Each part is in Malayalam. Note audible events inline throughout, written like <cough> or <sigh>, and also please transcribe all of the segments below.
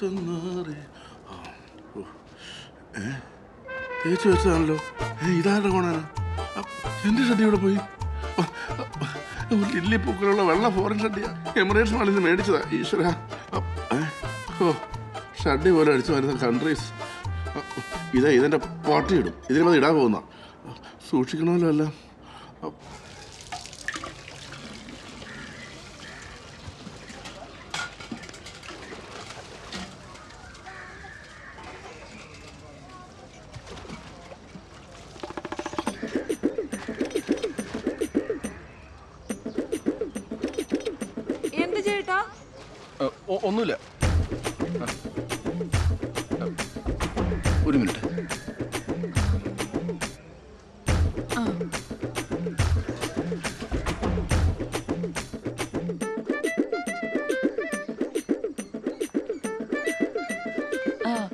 തന്നാരെ തേച്ചു വെച്ചതാണല്ലോ. ഇതാരുടെ കോണാണ്? എന്റെ ഷട്ടി ഇവിടെ പോയി? ലില്ലി പൂക്കളുള്ള വെള്ള ഫോറിൻ ഷട്ടിയാ എമിറേറ്റ്സ് മാളിൽ നിന്ന് മേടിച്ചതാ ഈശ്വര. ഓ ഷഡ്ഡി പോലെ അടിച്ചു വരുന്ന കൺട്രീസ് ഇതാ ഇതെന്റെ പാർട്ടി ഇടും ഇതിന് ഇടാൻ പോകുന്ന. സൂക്ഷിക്കണമല്ലോ എല്ലാം ആ, എന്ത് ചേട്ടാ ആ, ഒ- ഒന്നുമില്ല. ഒരു മിനിറ്റ്.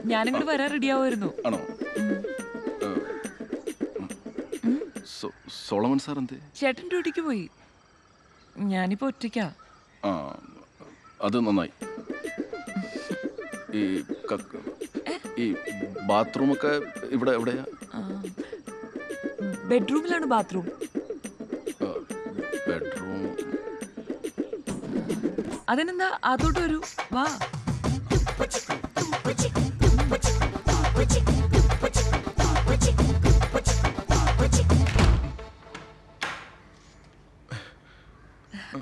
ഞാനിങ്ങോട്ട് വരാൻ റെഡി ആവുമായിരുന്നു ആണോ സോളമൻ സാർ എന്തേ? ചേട്ടൻ ഡ്യൂട്ടിക്ക് പോയി. ഞാനിപ്പോ ഒറ്റയ്ക്കാ. ആ. അത് നന്നായി. ഈ കക്ക് ഈ ബാത്റൂമൊക്കെ ഇവിടെ എവിടെയാ? ബെഡ്റൂമിലാണ് ബാത്റൂം. ബെഡ്റൂം. അതിനെന്താ അതോട്ട് വരൂ? വാ.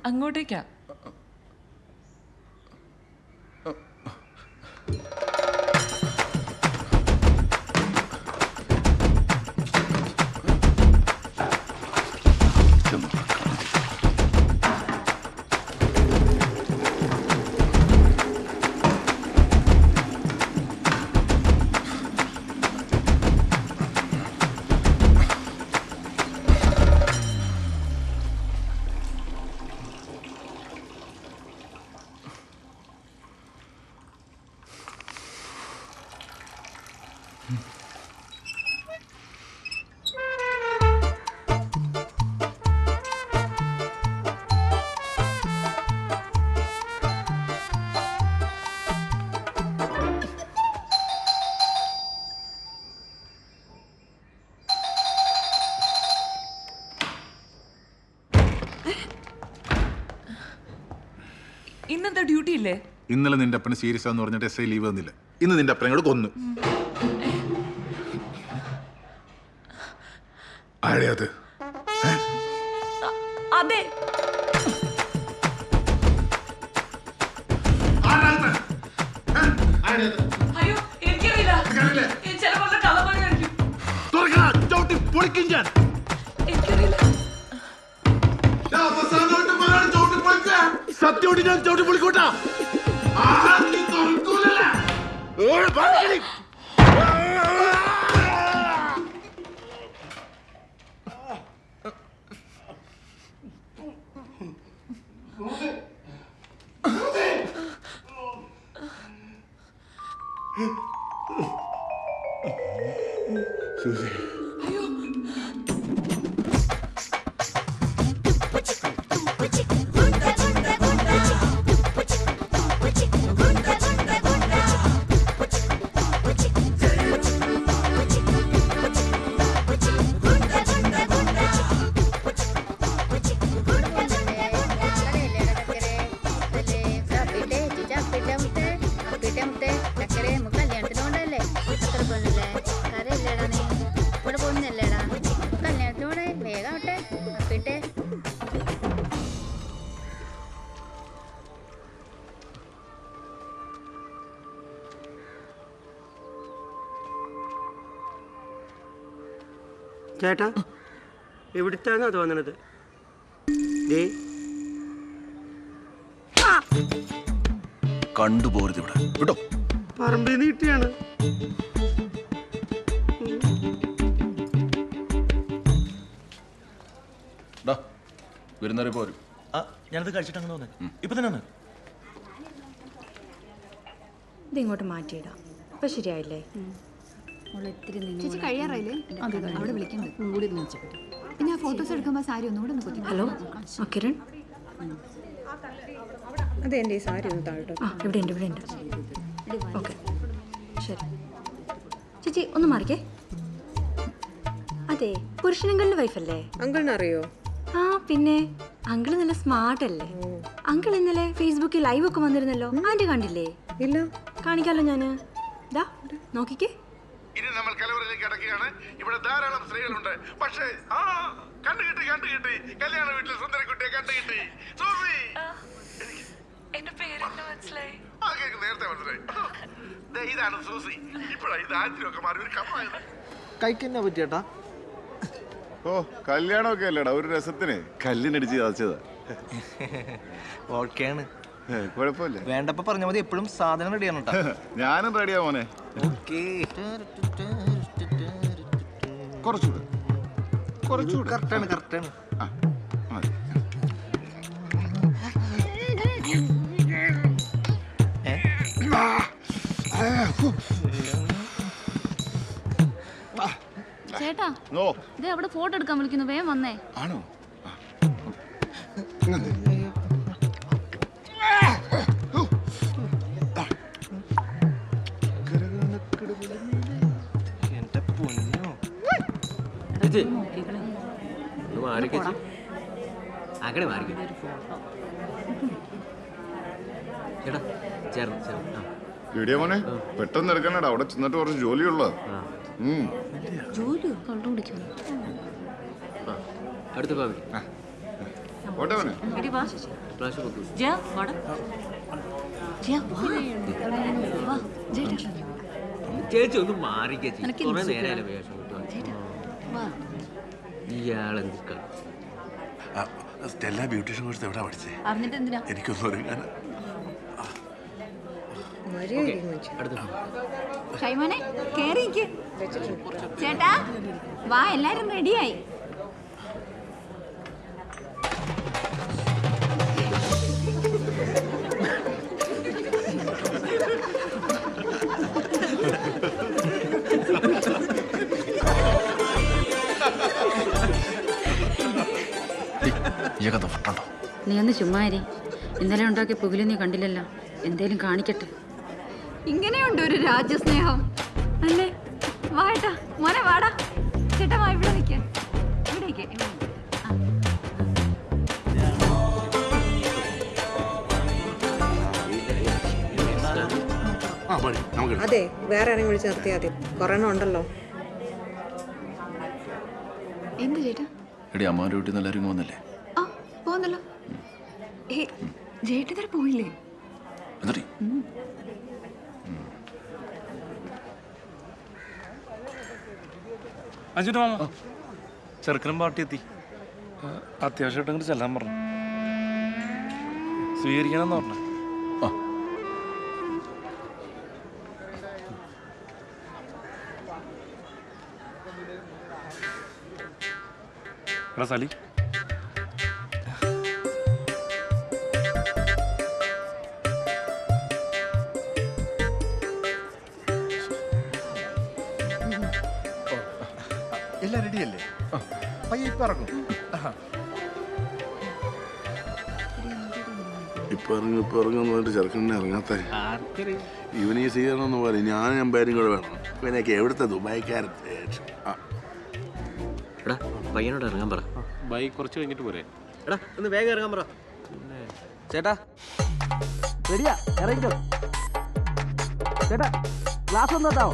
അങ്ങോട്ടേക്കാ. ഇന്നലെ നിന്റെ അപ്പന് സീരിയസ് ആന്ന് പറഞ്ഞിട്ട് എസ് ഐ ലീവ് തന്നില്ല. ഇന്ന് നിന്റെ അപ്പനെ കൂടെ കൊന്നു. അത്? അതെ. അയ്യോ എനിക്കറിയില്ല. കള്ളപ്പണിയായിരിക്കും. എനിക്കറിയില്ല. സത്യോടി ഞാൻ ചവിട്ടി പൊളിക്കൂട്ടാ. കല്യാണത്തിനോടെ ചേട്ടാ. എവിടുത്താന്നാ തോന്നണത് ദേ. കണ്ടുപോരുത് ഇവിടെ. വിട്ടോ? പറമ്പിൽ നിന്ന് കിട്ടിയാണ്. വരുന്നവരെ പോരും. ആ ഞാനത് കഴിച്ചിട്ട് അങ്ങനെ വന്നേ ഇപ്പൊ തന്നെ വന്നേ. ഇത് ഇങ്ങോട്ട് മാറ്റിയിടാം. ഇപ്പൊ ശരിയായില്ലേ? ചേച്ചി കഴിയാറായില്ലേ? അവിടെ വിളിക്കുന്നുണ്ട് കൂടി ഒന്ന് പിന്നെ ഫോട്ടോസ് എടുക്കുമ്പോൾ സാരി ഒന്നുകൂടെ ഒന്ന് കുത്തി ഹലോ? ആ കിരൺ അതെ എന്റെ ഈ സാരി ഒന്ന് താഴോട്ട് ആ ഇവിടെ ഉണ്ട് ഇവിടെ ഉണ്ട്. ഓക്കെ. ശരി. ചേച്ചി ഒന്ന് മാറിക്കേ. അതെ പുരുഷനങ്കളുടെ വൈഫല്ലേ? അങ്കിളിനെ അറിയോ ആ പിന്നെ അങ്കിൾ നല്ല സ്മാർട്ട് അല്ലേ അങ്കിൾ ഇന്നലെ ഫേസ്ബുക്കിൽ ലൈവ് ഒക്കെ വന്നിരുന്നല്ലോ. ആന്റി കണ്ടില്ലേ? ഇല്ല. കാണിക്കാലോ ഞാൻ. ദാ നോക്കിക്കേ. അടക്കുകയാണ് ഇവിടെ ധാരാളം സ്ത്രീകളുണ്ട്. പക്ഷേ ആ കണ്ടു കിട്ടി കണ്ടു കിട്ടി. കല്യാണ വീട്ടിൽ സുന്ദരക്കുട്ടിയെ കണ്ടുകിട്ടി സൂസി എന്റെ പേരെന്നെ മനസ്സിലായി? ആ കേക്ക് നേരത്തെ മനസ്സിലായി. ദേ, ഇതാണ് സൂസി ഇപ്പോഴാ ഇത് ആദ്യമൊക്കെ മാറി. ഒരു കമ്മായത് കൈക്കെന്നാ പറ്റിയേട്ടാ ഓ കല്യാണമൊക്കെ അല്ലേടാ? ഒരു രസത്തിന് കല്ലിനടിച്ച് ചതച്ചതാ. ഓക്കെയാണ്. കുഴപ്പമില്ല. വേണ്ടപ്പോ പറഞ്ഞ മതി. എപ്പോഴും സാധനം റെഡിയാണ് കേട്ടോ ഞാനും റെഡിയാ മോനെ. ഓക്കേ. കുറച്ചുകൂടെ. കുറച്ചുകൂടെ. കറക്റ്റാണ് കറക്റ്റാണ് ആ, മതി. ചേട്ടാ ഇത് അവിടെ ഫോട്ടോ എടുക്കാൻ വിളിക്കുന്നു? വേഗം വന്നേ. ആണോ? അങ്ങനെ മാറിക്കും. ചേട്ടാ ചേർന്ന് ചേർന്ന്. ആ. വീഡിയോ മോനെ? പെട്ടെന്ന് എടുക്കണടാ അവിടെ ചെന്നിട്ട് കുറച്ച് ജോലിയുള്ള അടുത്ത ഭാവി. മോനെ. ചേച്ചി ഒന്ന് മാറിക്കേച്ചി നേരം കുറെ നേരമല്ലേ വേഷം ഇയാളെന്ത് സ്റ്റെല്ല ബ്യൂട്ടീഷ്യൻ കോഴ്സ് എവിടെ പഠിച്ചേ? അറിഞ്ഞിട്ട് എന്തിനാ എനിക്കൊന്നും അറിയാൻ ഷൈമോനെ കേറിക്ക് ചേട്ടാ വാ എല്ലാരും റെഡിയായി നീ ഒന്ന് ചുമ്മാരി ഇന്നലെ ഉണ്ടാക്കിയ പുകിൽ നീ കണ്ടില്ലല്ലോ. എന്തേലും കാണിക്കട്ടെ. ഇങ്ങനെയുണ്ട് ഒരു രാജ്യസ്നേഹം. അല്ലേ? വാട്ടാ മോനെ വാടാ. ചേട്ടാ വാ ഇവിടെ നിൽക്ക ഇവിടേക്ക്. അതെ വേറെ ആരെങ്കിലും വിളിച്ച് നിർത്തിയാൽ മതി. കൊറോണ ഉണ്ടല്ലോ. എന്ത് ചേട്ടാ? എടി അമ്മാവന്റെ വീട്ടിൽ നിന്ന് എല്ലാവരും പോകുന്നല്ലേ ആ പോന്നല്ലോ. ഏ ജേട്ടൻ പോയില്ലേ? എന്നിട്ട് അഞ്ചിട്ട് മാമ. ചെറുക്കനും പാർട്ടി എത്തി. അത്യാവശ്യമായിട്ട് അങ്ങോട്ട് ചെല്ലാൻ പറഞ്ഞു. സ്വീകരിക്കണമെന്ന് പറഞ്ഞു. എടാ സലി എല്ലാം റെഡിയല്ലേ? പയ്യെ ഇപ്പൊ ഇറങ്ങും. ഇപ്പൊ ഇറങ്ങി ഇപ്പൊ ഇറങ്ങുന്ന പറഞ്ഞിട്ട് ചെറുക്കനെ ഇറങ്ങാത്ത ഇവനീ സ്വീകരണം പറയും ഞാൻ എമ്പാരും കൂടെ വേണം. ഇവനൊക്കെ എവിടുത്തെ ദുബായിക്കാരത്തെ? പയ്യനോട് ഇറങ്ങാൻ പറ. ബൈക്ക് കുറച്ച് കഴിഞ്ഞിട്ട് പോരെ. എടാ ഒന്ന് വേഗം ഇറങ്ങാൻ പറ. ചേട്ടാ റെഡിയാ ഇറങ്ങിക്കോ. ചേട്ടാ ഗ്ലാസ് ഒന്ന് തട്ടാവോ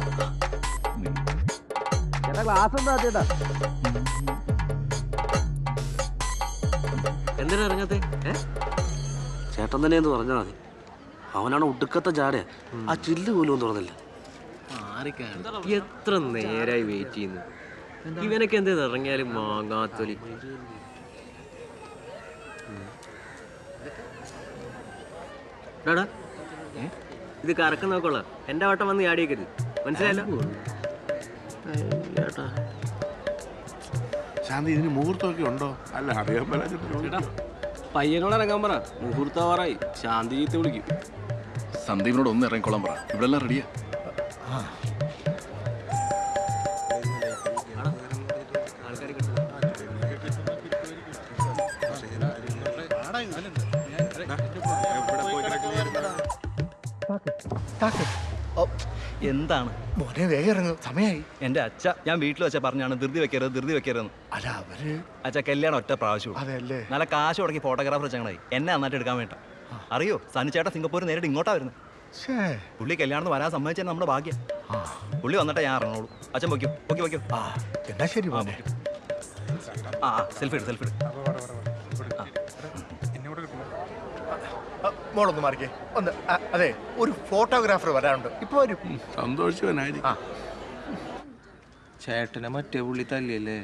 ചേട്ടാ ഗ്ലാസ് ഒന്ന് ചേട്ടാ. എന്തിനാ ഇറങ്ങാത്തെ? ഏ? ചേട്ടൻ തന്നെ എന്ന് പറഞ്ഞാൽ മതി. അവനാണ് ഒടുക്കത്തെ ജാട ആ ചില്ല് പോലും തുറന്നില്ല. എത്ര നേരായി വെയിറ്റ് ചെയ്യുന്നു. ഇവനൊക്കെ എന്ത് ഇറങ്ങിയാലും മാങ്ങാത്തൊലി ഇത് കറക്കം നോക്കോളാം. എന്റെ വട്ടം വന്ന് ചാടിയേക്കരുത്. മനസ്സിലായല്ലോ? ശാന്തി ഇതിന് മുഹൂർത്തമൊക്കെ ഉണ്ടോ? അല്ല അറിയാൻ പറ്റാ പയ്യനോട് ഇറങ്ങാൻ പറ. മുഹൂർത്താവാറായി ശാന്തി ചീത്ത വിളിക്കും. സന്ദീപിനോട് ഒന്ന് ഇറങ്ങിക്കോളാൻ പറ. ഇവിടെല്ലാം റെഡിയാ എന്താണ്? മോനെ വേഗം ഇറങ്ങും സമയമായി എന്റെ അച്ഛ ഞാൻ വീട്ടിൽ വെച്ച പറഞ്ഞാണ് ധൃതി വെക്കരുത് ധൃതി വെക്കരുതെന്ന്. അല്ല അവർ അച്ഛ കല്യാണം ഒറ്റ പ്രാവശ്യം അതല്ലേ നല്ല കാശ് മുടക്കി ഫോട്ടോഗ്രാഫർ ചങ്ങനായി എന്നെ നന്നായിട്ട് എടുക്കാൻ വേണ്ട. അറിയോ? സനിച്ചേട്ട സിംഗപ്പൂർ നേരിട്ട് ഇങ്ങോട്ടാ വരുന്നത് പുള്ളി കല്യാണത്തിന് വരാൻ സമ്മതിച്ചാൽ നമ്മുടെ ഭാഗ്യം. പുള്ളി വന്നിട്ട് ഞാൻ ഇറങ്ങുള്ളൂ. അച്ഛൻ വയ്ക്കും ഓക്കെ വയ്ക്കും എന്നാ ശരി ആ സെൽഫി എടു സെൽഫി എടു മോളൊന്ന് മാറിക്കേ. ഒന്ന് അതെ ഒരു ഫോട്ടോഗ്രാഫർ വരാനുണ്ട്. ഇപ്പൊ വരും. സന്തോഷവനായിരിക്കും ചേട്ടനെ മറ്റേ പുള്ളി തല്ലിയല്ലേ?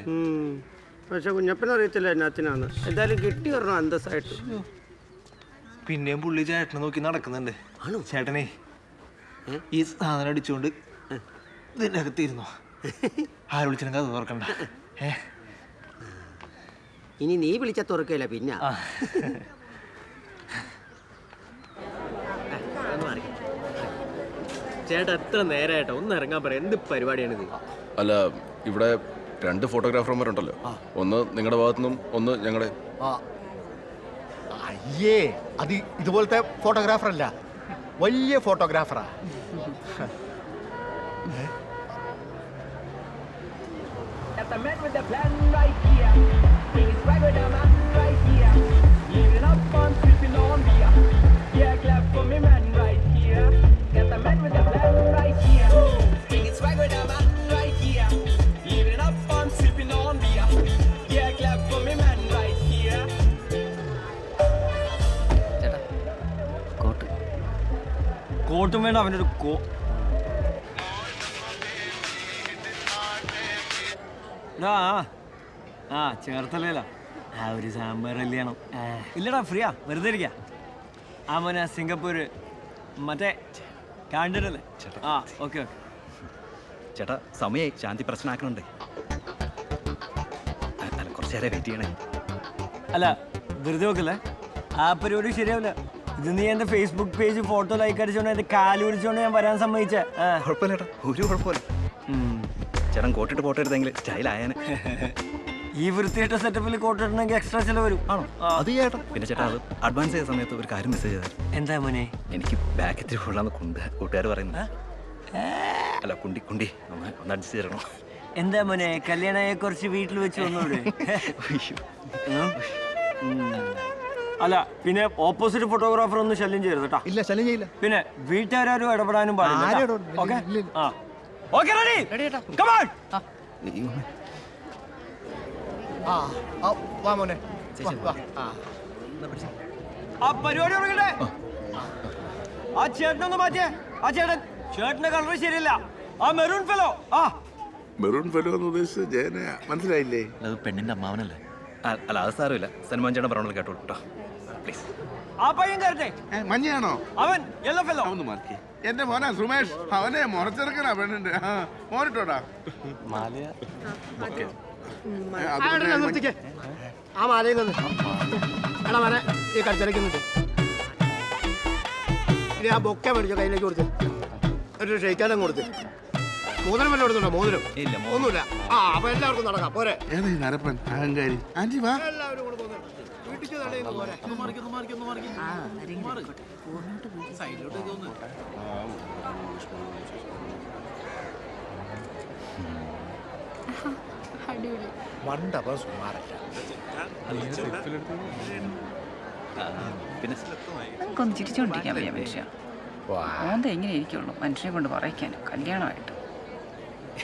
പക്ഷെ കുഞ്ഞപ്പനറിയത്തില്ല എന്നാത്തിനാന്ന് എന്തായാലും കിട്ടി വരണം അന്തസ്സായിട്ട്. പിന്നെയും പുള്ളി ചേട്ടനെ നോക്കി നടക്കുന്നുണ്ട്. ചേട്ടനെ ഈ സാധനം അടിച്ചുകൊണ്ട് ഇതിന്റെ അകത്തിരുന്നോ ആര് വിളിച്ചിട്ടുണ്ടെങ്കിൽ കഥ തുറക്കണ്ട. ഇനി നീ വിളിച്ച തുറക്കില്ല പിന്നെ ആ. ചേട്ടാ എത്ര നേരമായിട്ടോ ഒന്ന് ഇറങ്ങാൻ പറയാം. എന്ത് പരിപാടിയാണിത് അല്ല ഇവിടെ രണ്ട് ഫോട്ടോഗ്രാഫർമാരുണ്ടല്ലോ. ഒന്ന് നിങ്ങളുടെ ഭാഗത്തു നിന്നും ഒന്ന് ഞങ്ങളുടെ ആ. അയ്യേ അത് ഇതുപോലത്തെ ഫോട്ടോഗ്രാഫർ അല്ല വലിയ ഫോട്ടോഗ്രാഫറാ. കോട്ട് കോട്ടും വേണം അവനൊരു കോ ആ. ആ ചേർത്തലേല ആ ഒരു സാമ്പാർ കല്യാണം ഇല്ലടാ ഫ്രീയാ. വെറുതെ ഇരിക്ക. ആ മോനെ സിംഗപ്പൂര് മറ്റേ കാണ്ടിട്ടല്ലേ ആ ഓക്കെ ഓക്കെ. ചേട്ടാ സമയായി. ശാന്തി പ്രശ്നമാക്കണുണ്ട് അല്ല കുറച്ച് നേരം വെയിറ്റ് ചെയ്യണേ. അല്ല വെറുതെ നോക്കല്ലേ ആ പരിപാടി ശരിയാവില്ല. ഇത് നീ എന്റെ ഫേസ്ബുക്ക് പേജ് ഫോട്ടോ ലൈക്ക് അടിച്ചോണ്ട് എന്റെ കാൽ ഞാൻ വരാൻ സമ്മതിച്ചേ. കുഴപ്പമില്ല ഒരു കുഴപ്പമില്ല. ഉം. ചേട്ടൻ കോട്ടിട്ട് ഫോട്ടോ എടുത്തെങ്കിൽ സ്റ്റൈലായനെ. <laughs> ഈ വൃത്തിയിട്ട സെറ്റപ്പിൽ കോട്ടിടണമെങ്കിൽ എക്സ്ട്രാ ചെലവ് വരും ആണോ? അത് ചേട്ടാ പിന്നെ ചേട്ടാ അത് അഡ്വാൻസ് ചെയ്ത സമയത്ത് ഒരു കാര്യം മെസ്സേജ് ചെയ്തായിരുന്നു. എന്താ മോനെ? എനിക്ക് ബാക്ക് ഇത്തിരി കൊള്ളാന്ന് കൊണ്ട്. കൂട്ടുകാർ പറയുന്നത് അല്ല കുണ്ടി കുണ്ടി. ഒന്ന് ഒന്ന് അഡ്ജസ്റ്റ് ചെയ്യണം എന്താ മോനെ? കല്യാണയെ കുറച്ച് വീട്ടിൽ വെച്ച് വന്നോളൂ. <laughs> അല്ല പിന്നെ ഓപ്പോസിറ്റ് ഫോട്ടോഗ്രാഫർ ഒന്നും ശല്യം ചെയ്യരുത് കേട്ടോ ഇല്ല ശല്യം ചെയ്യില്ല. പിന്നെ വീട്ടുകാരും ഇടപെടാനും പാടില്ല ഓക്കേ? ആ. Okay ready Come on. ആ. ആ, വാ മോനെ. ആ. പരിപാടി തുടങ്ങട്ടെ. ആ. ചേട്ടനൊന്ന് മാറ്റിയേ. ആ ചേട്ടൻ ചേട്ടന്റെ കളർ ശരിയല്ല. ആ മെറൂൺ ഫെലോ ആ. മെറൂൺ ഫെലോ എന്ന് ഉദ്ദേശിച്ചത് ജയനയാ മനസ്സിലായില്ലേ? അത് പെണ്ണിന്റെ അമ്മാവനല്ലേ? അല്ല അത് സാരമില്ല. സൽമാൻ ചേട്ടൻ പറഞ്ഞോളൂ കേട്ടോളൂ കേട്ടോ. പ്ലീസ് ആ പയ്യൻ കയറട്ടെ ഏ, മഞ്ഞയാണോ? അവൻ യെല്ലോ ഫെല്ലോ ഒന്ന് മാറ്റി. എന്റെ മോനാ സുമേഷ്. അവനെ മുറച്ചെറുക്കനാ പെണ്ണുണ്ട് ആ, മോനിട്ടോടാ. ഏ, അത് പിന്നെ നിർത്തിക്കേ. ആ മാലയിൽ നിന്ന് എടാ മനെ ഈ കടിച്ചിറക്കുന്നുണ്ട് ഇനി ആ ബൊക്കെ മേടിച്ച കയ്യിലേക്ക് കൊടുത്ത്. ഒരു ഷെയ്ക്കാനും കൊടുത്ത്. മോതിരം വല്ല കൊടുത്തുണ്ടോ മോതിരം? ഇല്ല ഒന്നുമില്ല. ആ അപ്പൊ എല്ലാവർക്കും നടക്കാം. പോരെ. ഏതാ ഈ നരപ്പൻ? അഹങ്കാരി. ആന്റി വാ. എല്ലാവരും കൂടെ വീട്ടിൽ പോരെ. സുമാരല്ല. പിന്നെ നമുക്കൊന്ന് ചിരിച്ചോണ്ടിരിക്കാൻ വയ്യ മനുഷ്യ. ഓന്ത എങ്ങനെ ഇരിക്കുള്ളൂ മനുഷ്യനെ കൊണ്ട് പറയിക്കാൻ കല്യാണമായിട്ട്. <laughs>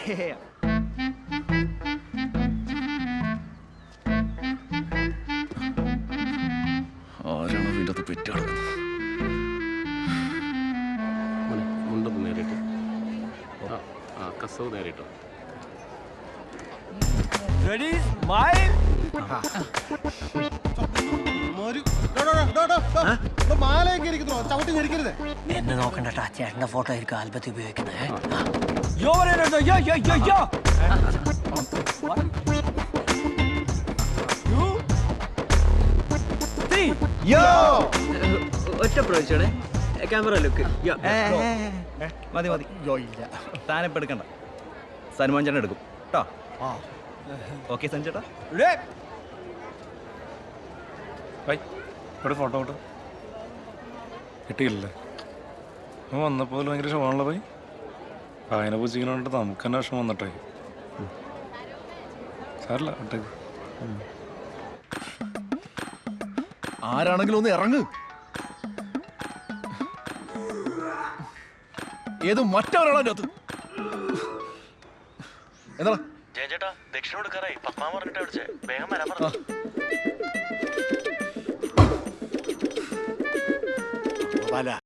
ആരാണ് വീട്ടിൽ പെറ്റി കിടക്കുന്നത്? മുണ്ടൊന്ന് നേരിട്ട്. ആ കസവ് നേരിട്ടോ. റെഡി സ്മൈൽ മാലയൊക്കെ ഇരിക്കുന്നു. ചവിട്ടി ഞെരിക്കരുത്. എന്നെ നോക്കണ്ട ചേട്ടന്റെ ഫോട്ടോ ആയിരിക്കും ആൽബത്തിൽ ഉപയോഗിക്കുന്നത്. യോ yo, yo. യോ യോ യോ Yo. ഒറ്റ പ്രാവശ്യമാണ് ക്യാമറ ലുക്ക്. മതി മതി. യോ ഇല്ല. താനിപ്പോൾ എടുക്കണ്ട. സനുമാൻ ചേട്ടൻ എടുക്കും. കേട്ടോ ഓക്കെ സഞ്ജേട്ടാ ചേട്ടാ. ഇവിടെ ഫോട്ടോ കിട്ടും കിട്ടിയില്ലല്ലേ. വന്നപ്പോൾ ഭയങ്കര ഷോണല്ലോ പോയി അതിനെ പൂജിക്കണോണ്ട് നമുക്ക് തന്നെ വിഷമം വന്നിട്ടേ. സാറില്ല ഒട്ടേക്ക് ആരാണെങ്കിലും ഒന്ന് ഇറങ്ങ്. ഏത് മറ്റവരാണോ അതിനകത്ത്? എന്താ ജയചേട്ടാ ദക്ഷിണ കൊടുക്കാറായി. പത്മാ പറഞ്ഞിട്ട് വിളിച്ചേ. വേഗം വരാൻ പറഞ്ഞു. വല